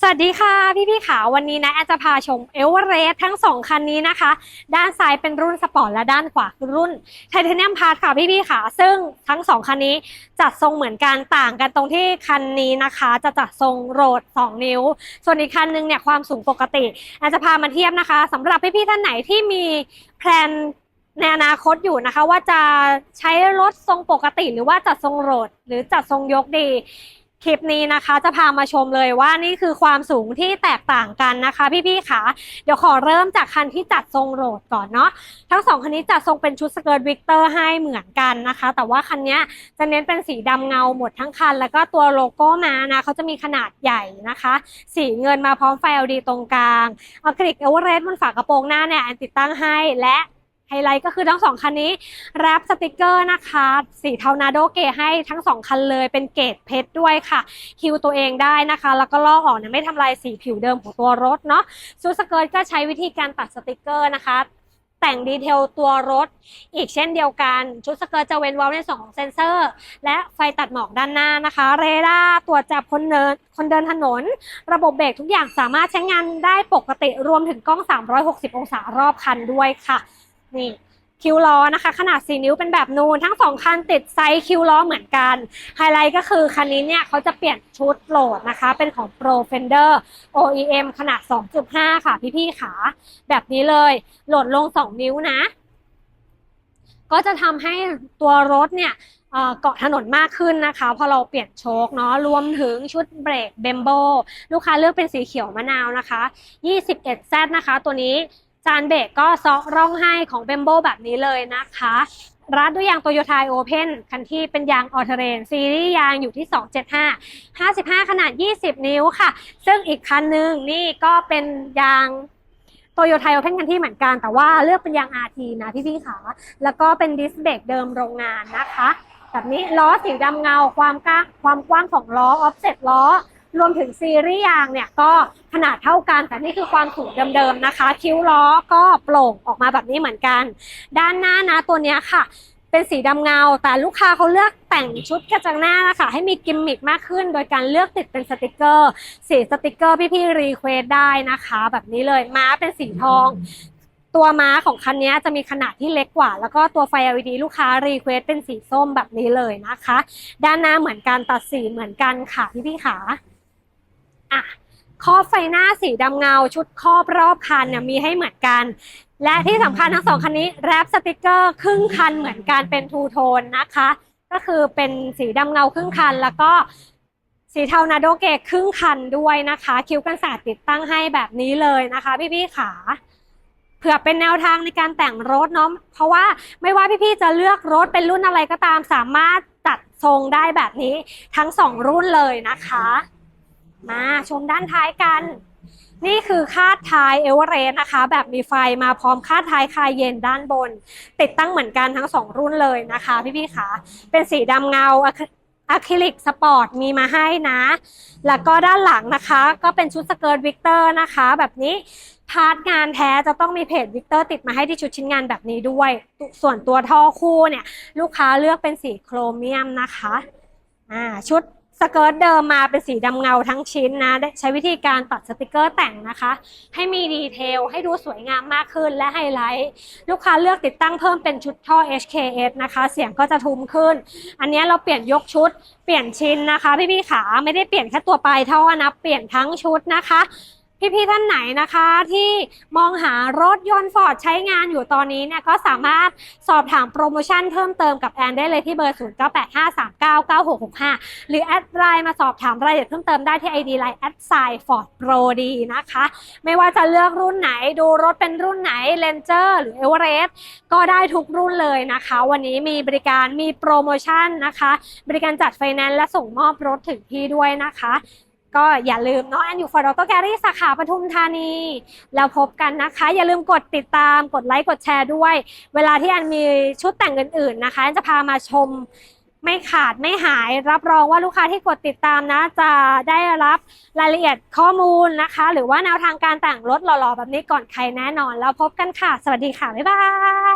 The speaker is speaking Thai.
สวัสดีค่ะพี่พี่ขาวันนี้นะแอนจะพาชมเอเวอเรสทั้งสองคันนี้นะคะ ด้านซ้ายเป็นรุ่นสปอร์ตและด้านขวาคือรุ่นไทเทเนียมพาร์ทค่ะพี่พี่ขาซึ่งทั้งสองคันนี้จัดทรงเหมือนกันต่างกันตรงที่คันนี้นะคะ จะจัดทรงโรด 2 นิ้ว ส่วนอีกคันนึงเนี่ยความสูงปกติแอนจะพามาเทียบนะคะสำหรับพี่พี่ท่านไหนที่มีแพลนในอนาคตอยู่นะคะว่าจะใช้รถทรงปกติ หรือว่าจัดทรงโรด หรือจัดทรงยกดี ลิปนี้นะคะ จะพามาชมเลยว่านี่คือความสูงที่แตกต่างกันนะคะ พี่ๆค่ะ เดี๋ยวขอเริ่มจากคันที่จัดทรงโรดก่อนเนาะทั้งสองคันนี้จัดทรงเป็นชุดสเกิร์ตวิกเตอร์ให้เหมือนกันนะคะ แต่ว่าคันนี้จะเน้นเป็นสีดำเงาหมดทั้งคัน แล้วก็ตัวโลโก้มานะเขาจะมีขนาดใหญ่นะคะ สีเงินมาพร้อมไฟ LED ตรงกลางอะคริลิกเอเวอเรสต์บนฝากระโปรงหน้าเนี่ยแอนติดตั้งให้และ ไฮไลท์ก็คือทั้งสองคันนี้แรปสติกเกอร์นะคะ สีเทานาโดเกให้ทั้งสองคันเลยเป็นเกรดเพชรด้วยค่ะ คิวตัวเองได้นะคะ แล้วก็ลอกออกเนี่ยไม่ทำลายสีผิวเดิมของตัวรถเนาะซูสเกิร์ตก็ใช้วิธีการตัดสติกเกอร์นะคะ แต่งดีเทลตัวรถ อีกเช่นเดียวกัน ชุดสเกิร์ตจะเว้นไว้ในส่วนของเซ็นเซอร์ และไฟตัดหมอกด้านหน้านะคะ เรดาร์ตรวจจับคนเดินคนเดินถนน ระบบเบรกทุกอย่างสามารถใช้งานได้ปกติรวมถึงกล้อง 360 องศารอบคันด้วยค่ะ นี่คิวล้อนะคะ ขนาด 4 นิ้วเป็นแบบนูนทั้ง 2 คันติดไซส์คิวล้อเหมือนกัน ไฮไลท์ก็คือคันนี้เนี่ยเขาจะเปลี่ยนชุดโหลดนะคะ เป็นของ Pro Fender OEM ขนาด 2.5 ค่ะพี่ๆขาแบบนี้เลยโหลดลง 2 นิ้วนะ ก็จะทำให้ตัวรถเนี่ยเอ่อเกาะถนนมากขึ้นนะคะ พอเราเปลี่ยนโชคเนาะรวมถึงชุดเบรกเบมโบลูกค้าเลือกเป็นสีเขียวมะนาวนะคะ 21Z นะคะ ตัวนี้ จานเบรกก็ซอกร่องให้ของเบมโบแบบนี้เลยนะคะ รัดด้วยยางโตโยต้าโอเพนคันที่เป็นยางออเทเรนซีรีส์ยางอยู่ที่ 275 55 ขนาด 20 นิ้วค่ะ ซึ่งอีกคันหนึ่งนี่ก็เป็นยางโตโยต้าโอเพนคันที่เหมือนกัน แต่ว่าเลือกเป็นยาง RT นะพี่พี่ๆขาแล้วก็เป็นดิสเบรกเดิมโรงงานนะคะ แบบนี้ล้อสีดำเงาความกว้างความกว้างของล้อออฟเซ็ตล้อ รวมถึงซีรีส์ยางเนี่ยก็ขนาดเท่ากัน แต่นี่คือความสูงเดิมๆนะคะ คิ้วล้อก็โปร่งออกมาแบบนี้เหมือนกัน ด้านหน้านะตัวเนี้ยค่ะ เป็นสีดำเงา แต่ลูกค้าเขาเลือกแต่งชุดกระจังหน้านะคะให้มีกิมมิคมากขึ้น โดยการเลือกติดเป็นสติกเกอร์ สีสติกเกอร์พี่ๆรีเควสได้นะคะ แบบนี้เลยม้าเป็นสีทองตัวม้าของคันนี้จะมีขนาดที่เล็กกว่า แล้วก็ตัวไฟ LED ลูกค้ารีเควสเป็นสีส้มแบบนี้เลยนะคะ ด้านหน้าเหมือนกันตัดสีเหมือนกันค่ะพี่ๆขาอะ ครอบไฟหน้าสีดำเงา ชุดครอบรอบคันเนี่ยมีให้เหมือนกัน และที่สำคัญทั้งสองคันนี้แรปสติกเกอร์ครึ่งคันเหมือนกันเป็นทูโทนนะคะ ก็คือเป็นสีดำเงาครึ่งคันแล้วก็สีเทานาโดเกตครึ่งคันด้วยนะคะ คิ้วกันศาสตร์ติดตั้งให้แบบนี้เลยนะคะ พี่ๆขาเผื่อเป็นแนวทางในการแต่งรถเนาะเพราะว่าไม่ว่าพี่ๆจะเลือกรถเป็นรุ่นอะไรก็ตามสามารถจัดทรงได้แบบนี้ทั้งสองรุ่นเลยนะคะ มาชมด้านท้ายกัน นี่คือคาดท้ายเอเวอเรสต์นะคะ แบบมีไฟมาพร้อมคาดท้ายคายเย็นด้านบน ติดตั้งเหมือนกันทั้งสองรุ่นเลยนะคะ พี่ๆค่ะเป็นสีดำเงาอะคริอะคริลิกสปอร์ตมีมาให้นะ แล้วก็ด้านหลังนะคะ ก็เป็นชุดสเกิร์ตวิกเตอร์นะคะ แบบนี้พาร์ทงานแท้จะต้องมีเพจวิกเตอร์ติดมาให้ที่ชุดชิ้นงานแบบนี้ด้วย ส่วนตัวท่อคู่เนี่ย ลูกค้าเลือกเป็นสีโครเมียมนะคะ อ่าชุด สเกิร์ตเดิมมาเป็นสีดำเงาทั้งชิ้นนะได้ใช้วิธีการตัดสติกเกอร์แต่งนะคะ ให้มีดีเทล ให้ดูสวยงามมากขึ้นและไฮไลท์ ลูกค้าเลือกติดตั้งเพิ่มเป็นชุดท่อ HKS นะคะ เสียงก็จะทุ้มขึ้น อันนี้เราเปลี่ยนยกชุด เปลี่ยนชิ้นนะคะ พี่ๆขาไม่ได้เปลี่ยนแค่ตัวปลายท่อนะ เปลี่ยนทั้งชุดนะคะ พี่ๆท่านไหนนะคะที่มองหารถยนต์ฟอร์ดใช้งานอยู่ตอนนี้เนี่ยก็สามารถสอบถามโปรโมชั่นเพิ่มเติมกับแอนได้เลยที่เบอร์ 0985399665 หรือแอดไลน์มาสอบถามรายละเอียดเพิ่มเติมได้ที่ ID Line แอดไซน์ฟอร์ดโปรดีนะคะ ไม่ว่าจะเลือกรุ่นไหนดูรถเป็นรุ่นไหน Ranger หรือ Everest ก็ได้ทุกรุ่นเลยนะคะ วันนี้มีบริการมีโปรโมชั่นนะคะ บริการจัดไฟแนนซ์และส่งมอบรถถึงที่ด้วยนะคะ ก็อย่าลืมเนาะแอนอยู่ฟอร์ดอโตแกรี่สาขาปทุมธานี แล้วพบกันนะคะ อย่าลืมกดติดตามกดไลค์กดแชร์ด้วย เวลาที่แอนมีชุดแต่งอื่นๆนะคะแอนจะพามาชมไม่ขาดไม่หาย รับรองว่าลูกค้าที่กดติดตามนะ จะได้รับรายละเอียดข้อมูลนะคะ หรือว่าแนวทางการแต่งรถหล่อๆ แบบนี้ก่อนใครแน่นอน แล้วพบกันค่ะ สวัสดีค่ะ บ๊ายบาย